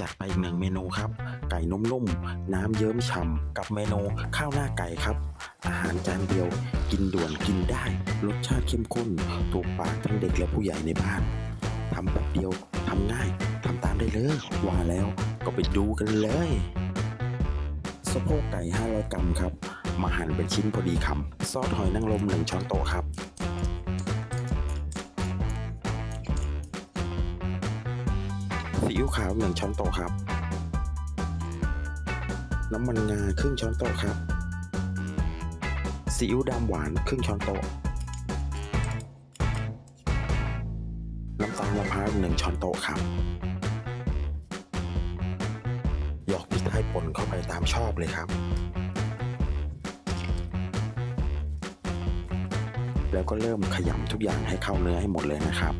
จัดไปอีกหนึ่งเมนูครับ ไก่นุ่มๆ น้ำเยิ้มฉ่ำกับเมนูข้าวหน้าไก่ครับ อาหารจานเดียวกินด่วนกินได้ รสชาติเข้มข้น ถูกปากทั้งเด็กและผู้ใหญ่ในบ้านทำแบบเดียวทำง่ายทำตามได้เลยว่าแล้วก็ไปดูกันเลยสะโพกไก่ 500 กรัมครับ มาหั่นเป็นชิ้นพอดีคำซอสหอยนางรม1ช้อนโต๊ะครับ ซีอิ๊วขาว1ช้อนโต๊ะครับ น้ำมันงาครึ่งช้อนโต๊ะครับ ซีอิ๊วดำหวานครึ่งช้อนโต๊ะ น้ำตาลมะพร้าวหนึ่งช้อนโต๊ะครับ หยอกพริกไทยป่นเข้าไปตามชอบเลยครับ แล้วก็เริ่มขยำทุกอย่างให้เข้าเนื้อให้หมดเลยนะครับ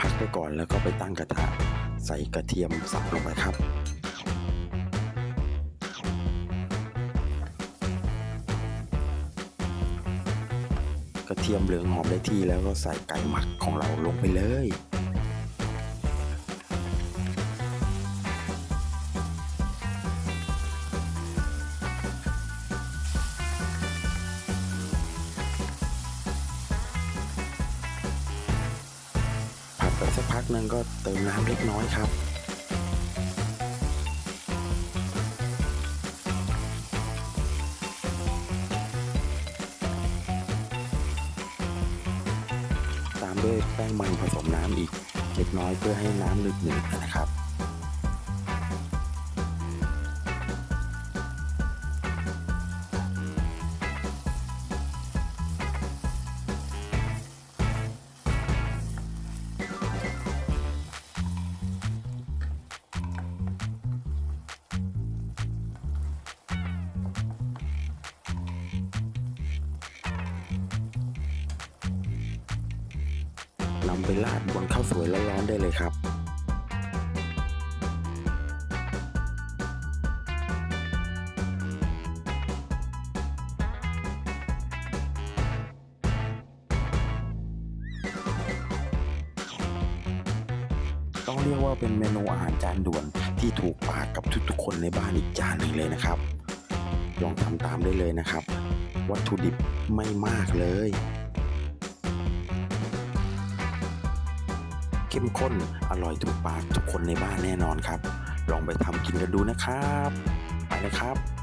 พักไปก่อนแล้วก็ไปตั้งกระทะใส่กระเทียมสับลงไปครับ กระเทียมเหลืองหอมได้ที่แล้วก็ใส่ไก่หมักของเราลงไปเลย หนึ่งก็เติมน้ำเล็กน้อยครับตามด้วยแป้งมันผสมน้ำอีกเล็กน้อยเพื่อให้น้ำลึกหนึ่งนะครับำไปราดบนข้าวสวยร้อนๆได้เลยครับ ต้องเรียกว่าเป็นเมนูอาหารจานด่วนที่ถูกปากกับทุกๆคนในบ้านอีกจานหนึ่งเลยนะครับ ลองทำตามได้เลยนะครับ วัตถุดิบไม่มากเลย เข้มข้น อร่อยถูกปากทุกคนในบ้านแน่นอนครับ ลองไปทำกินกันดูนะครับไปเลยครับ